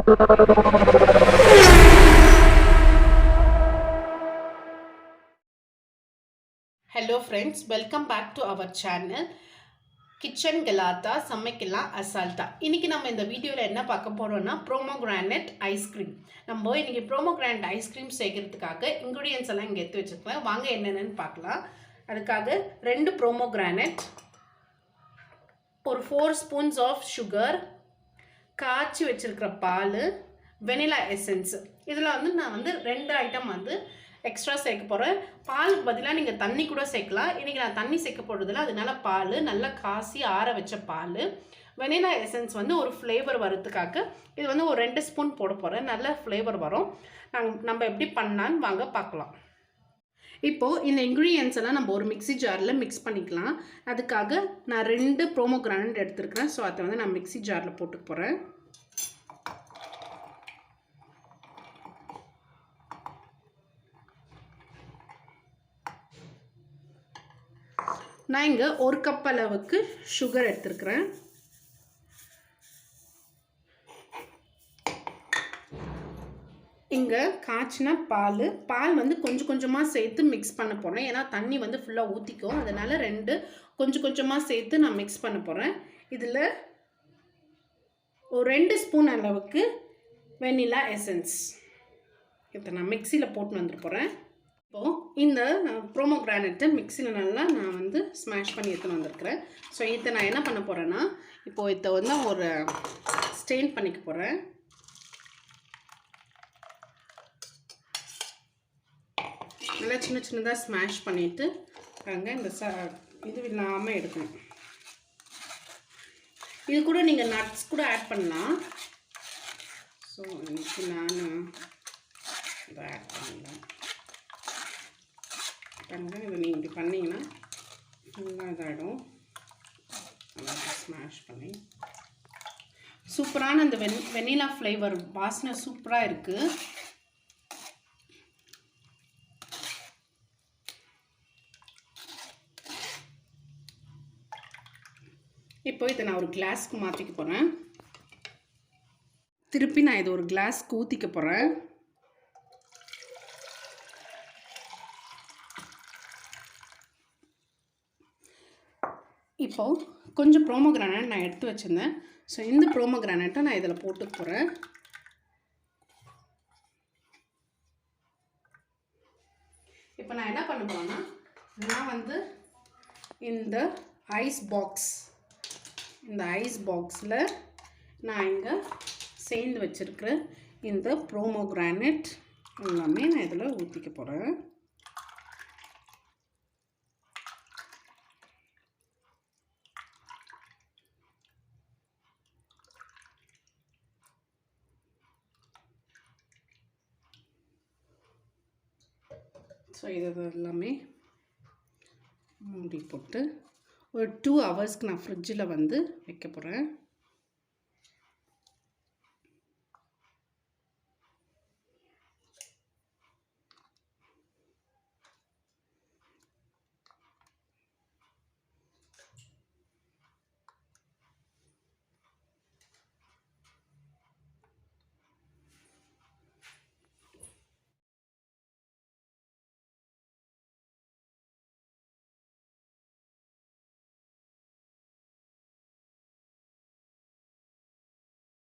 Hello friends welcome back to our channel kitchen Galatta சமைக்கலாம் அசால்ட்டா இன்றைக்கி நம்ம இந்த வீடியோவில் என்ன பார்க்க போகிறோம்னா ப்ரோமோ கிரானைட் ஐஸ்கிரீம் நம்ம இன்றைக்கி ப்ரோமோ கிராண்ட் ஐஸ்கிரீம் செய்கிறதுக்காக இன்க்ரீடியன்ஸ் எல்லாம் இங்கே எடுத்து வச்சுருக்கேன். வாங்க என்னென்னு பார்க்கலாம். அதுக்காக ரெண்டு ப்ரோமோ கிரானைட் ஒரு ஃபோர் ஸ்பூன்ஸ் ஆஃப் சுகர் காய்ச்சி வச்சுருக்கிற பால் வெனிலா எசன்ஸ். இதில் வந்து நான் வந்து ரெண்டு ஐட்டம் வந்து எக்ஸ்ட்ரா சேர்க்க போகிறேன் பாலுக்கு பதிலாக நீங்கள் தண்ணி கூட சேர்க்கலாம். இன்றைக்கி நான் தண்ணி சேர்க்க போடுறதில்ல அதனால பால் நல்லா காசி ஆற வச்ச பால். வெனிலா எசன்ஸ் வந்து ஒரு ஃப்ளேவர் வரத்துக்காக இது வந்து ஒரு ரெண்டு ஸ்பூன் போட போகிறேன் நல்ல ஃப்ளேவர் வரும். நாங்கள் நம்ம எப்படி பண்ணான்னு வாங்க பார்க்கலாம். இப்போது இந்த இன்க்ரீடியன்ஸ் எல்லாம் நம்ம ஒரு மிக்ஸி ஜாரில் மிக்ஸ் பண்ணிக்கலாம். அதுக்காக நான் ரெண்டு ப்ரோமோ கிரானட் எடுத்துருக்கிறேன். ஸோ அதை வந்து நான் மிக்ஸி ஜாரில் போட்டு போகிறேன் நான் இங்கே ஒரு கப் அளவுக்கு சுகர் எடுத்துருக்குறேன். இங்கே காய்ச்சின பால். பால் வந்து கொஞ்சம் கொஞ்சமாக சேர்த்து மிக்ஸ் பண்ண போகிறேன் ஏன்னா தண்ணி வந்து ஃபுல்லாக ஊற்றிக்கும் அதனால் ரெண்டு கொஞ்சம் கொஞ்சமாக சேர்த்து நான் மிக்ஸ் பண்ண போகிறேன் இதில் ஒரு ரெண்டு ஸ்பூன் அளவுக்கு வெனிலா எசன்ஸ் இதை நான் மிக்சியில் போட்டு வந்துட்டு போகிறேன் இப்போது இந்த ப்ரோமோ கிரானட்டை மிக்சியில் நல்லா நான் வந்து ஸ்மாஷ் பண்ணி எடுத்துன்னு வந்திருக்கிறேன். ஸோ இதை நான் என்ன பண்ண போகிறேன்னா இப்போது இதை வந்து ஒரு ஸ்டெயின் பண்ணிக்க போகிறேன் நல்லா சின்ன சின்னதாக ஸ்மாஷ் பண்ணிவிட்டு அங்கே இந்த ச இது இல்லாமல் எடுக்கணும். இது கூட நீங்கள் நட்ஸ் கூட ஆட் பண்ணலாம். ஸோ இன்னைக்கு நான் இதை ஆட் பண்ணலாம். பாருங்கள் இதை நீங்கள் இப்படி பண்ணிங்கன்னா ஃபுல்லாக இதாகிடும் நல்லா ஸ்மாஷ் பண்ணி. சூப்பரான அந்த வென் வெனிலா ஃப்ளேவர் வாசனை சூப்பராக இருக்குது இப்போ இதை நான் ஒரு கிளாஸ்க்கு மாற்றிக்க போகிறேன் திருப்பி நான் இதை ஒரு கிளாஸ்க்கு ஊற்றிக்க போகிறேன் இப்போது கொஞ்சம் ப்ரோமோ கிரானைட் நான் எடுத்து வச்சுருந்தேன். ஸோ இந்த ப்ரோமோ கிரானைட்டை நான் இதில் போட்டு போகிறேன் இப்போ நான் என்ன பண்ண போகிறேன்னா நான் வந்து இந்த ஐஸ் பாக்ஸ் இந்த ஐஸ் பாக்ஸில் நான் இங்கே சேர்ந்து வச்சுருக்கிற இந்த ப்ரோமோ கிரானைட் எல்லாமே நான் இதில் ஊற்றிக்க போகிறேன் ஸோ இது எல்லாமே மூடி போட்டு ஒரு டூ ஹவர்ஸ்க்கு நான் ஃப்ரிட்ஜில் வந்து வைக்க போகிறேன்